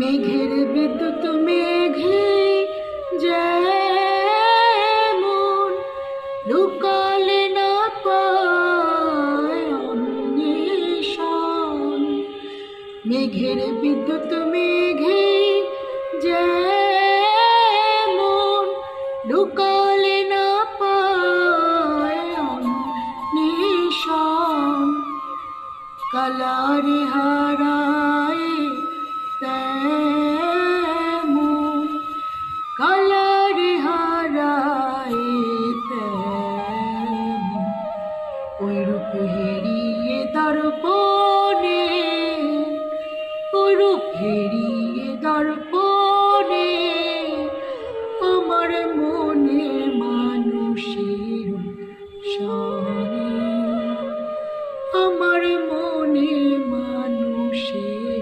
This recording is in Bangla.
মেঘের বিদ্যুৎ মেঘে যেমন লুকালে না পায় অন্বেষণ। মেঘের বিদ্যুৎ মেঘে যেমন লুকালে না পায় অন্বেষণ। কালারে হারায় হেরিয়ে দর্পণে রূপ হেরিয়ে দর্পণে